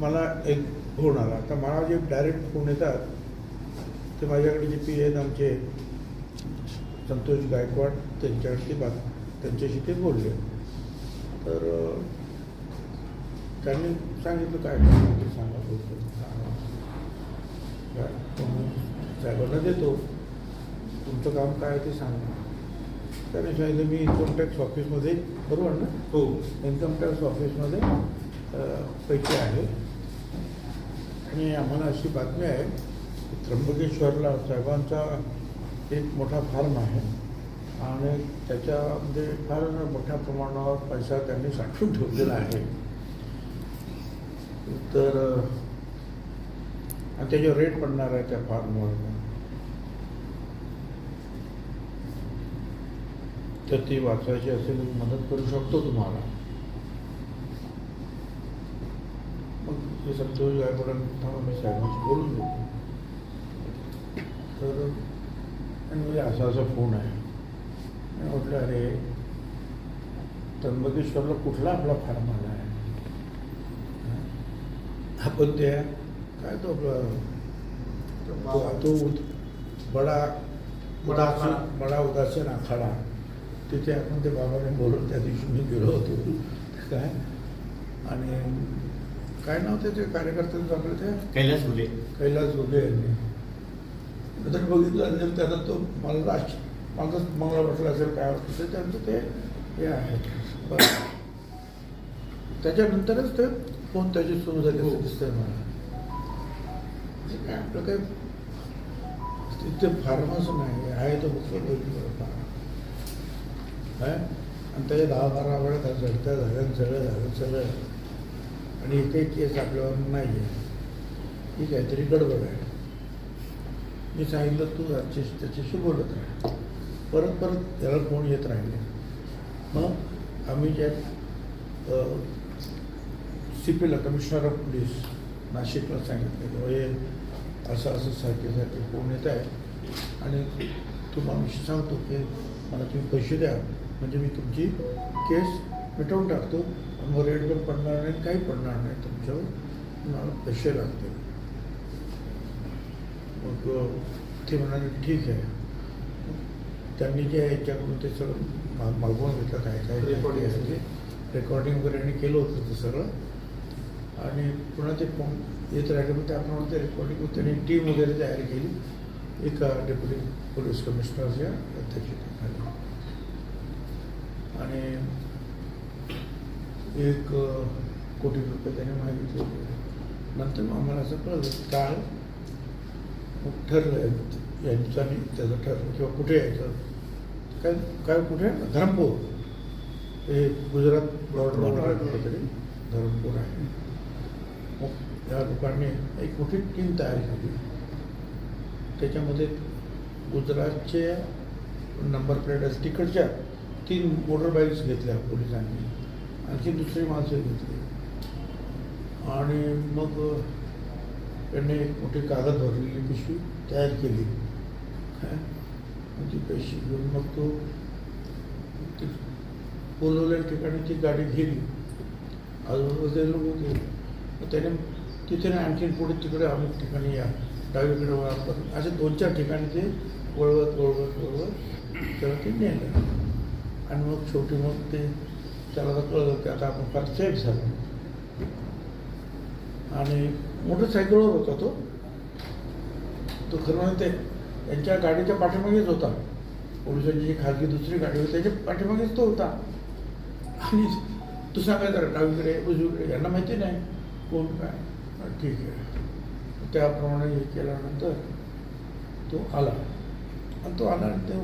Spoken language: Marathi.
मला एक फोन आला. आता मला जे डायरेक्ट फोन येतात ते माझ्याकडे जे पी आहेत आमचे संतोष गायकवाड त्यांच्याकडे ते बात त्यांच्याशी ते बोलले. तर त्यांनी सांगितलं काय ते सांगा साहेबांना देतो. तुमचं काम काय आहे ते सांगा. त्याने सांगितलं मी इन्कम टॅक्स ऑफिसमध्ये बरोबर ना? हो. इन्कम टॅक्स ऑफिसमध्ये पैसे आहे. आणि आम्हाला अशी बातमी आहे की त्र्यंबकेश्वरला साहेबांचा एक मोठा फार्म आहे आणि त्याच्यामध्ये फार मोठ्या प्रमाणावर पैसा त्यांनी साठवून ठेवलेला आहे. तर आणि त्याच्यावर रेट पडणार आहे त्या फार्मवर. तर ती वाचवायची असेल मी मदत करू शकतो तुम्हाला. मग हे संतोष गायकवाडांनी थांबा मी साहेबांशी बोलून घेतो. तर आणि म्हणजे असा असा फोन आहे. मी म्हटलं अरे त्र्यंबकेश्वरला कुठला आपला फार्म आला आहे? आपण त्या काय तो आपला तो- तो उद- बडा बडा उदासी आखाडा. बडा उदासीन आखाडा तिथे आपण ते बाबाने बोलून त्या दिवशी मी गेलो होतो. काय? आणि काय नाव त्याचे? कार्यकर्त्यांचं आपलं ते कैलास फुले कैलास घुगे यांनी. मी तर बघितलं असेल त्याचा तो मला राज माझं मंगळा वाटलं असेल काय ते त्यांचं ते हे आहे. त्याच्यानंतरच ते फोन त्याची सुरू झाली असं हो. दिसतंय मला. म्हणजे काय आपलं काय? तिथे फार्मच नाही आहे तो फक्त आणि त्याचे दहा बारा वेळा त्या झडत्या झाल्या सगळं झालं सगळं आणि एकही केस आपल्यावर नाही आहे ही काहीतरी गडबड आहे. मी सांगितलं तू त्याच्याशी त्याच्याशी बोलत राहा. परत परत त्याला फोन येत राहिले. मग आम्ही ज्या सी पीला कमिशनर ऑफ पोलीस नाशिकला सांगितलं की हे असं असं सारखे सारखे फोन येत आहे आणि तुम्हाला सांगतो की मला तुम्ही पैसे द्या. म्हणजे मी तुमची केस मिटवून टाकतो. आणि मग रेट पण पडणार नाही काही पडणार नाही. तुमच्यावर तुम्हाला पैसे लागतील. मग ते म्हणाले ठीक आहे. त्यांनी जे आहे याच्याकडून ते सगळं मागवून घेतलं. काय काय Recording. रेकॉर्डिंग वगैरे केलं होतं ते सगळं. आणि पुन्हा ते फोन येत राहिले. मग त्याप्रमाणे ते रेकॉर्डिंग त्यांनी टीम वगैरे तयार केली. एका डेप्युटी पोलीस कमिशनरच्या अध्यक्षतेखाली. आणि एक कोटी रुपये त्याने मागितले नंतर मग आम्हाला असं कळलं काळ मग ठरलं यांचं आणि त्याचं ठरलं किंवा कुठे यायचं. काय काय कुठे? धरमपूर. हे गुजरात बॉर्डर कुठेतरी धरमपूर आहे. मग या लोकांनी एक मोठी टीम तयार केली. त्याच्यामध्ये गुजरातचे नंबर प्लेट तिकडच्या तीन मोटर बाईक्स घेतल्या पोलिसांनी. आणखी दुसरी माणसं घेतली. आणि मग त्यांनी एक मोठी कागद भरलेली पिशवी तयार केली. काय ती म्हणजे पैसे घेऊन मग तो बोलवलेल्या ठिकाणी ती गाडी गेली. आजूबाजूला लोक होते. मग त्याने तिथे नाही आणखीन पुढे तिकडे अमुक ठिकाणी या. डावीकडे वळा. असे दोन चार ठिकाणी ते वळवत वळवत वळवत त्याला ते नेलं. आणि मग शेवटी मग ते त्याला आता कळलं की आता आपण फार सेफ झालो आणि मोटरसायकलवर होता तो. तो खरं म्हणजे त्यांच्या गाडीच्या पाठीमागेच होता. पोलिसांची जी खाजगी दुसरी गाडी होती त्याच्या पाठीमागेच तो होता. आणि तू सांगायचं रे, डावीकडे उजवीकडे यांना माहिती नाही कोण काय. ठीक आहे. त्याप्रमाणे हे केल्यानंतर तो आला. आणि तो आला आणि ते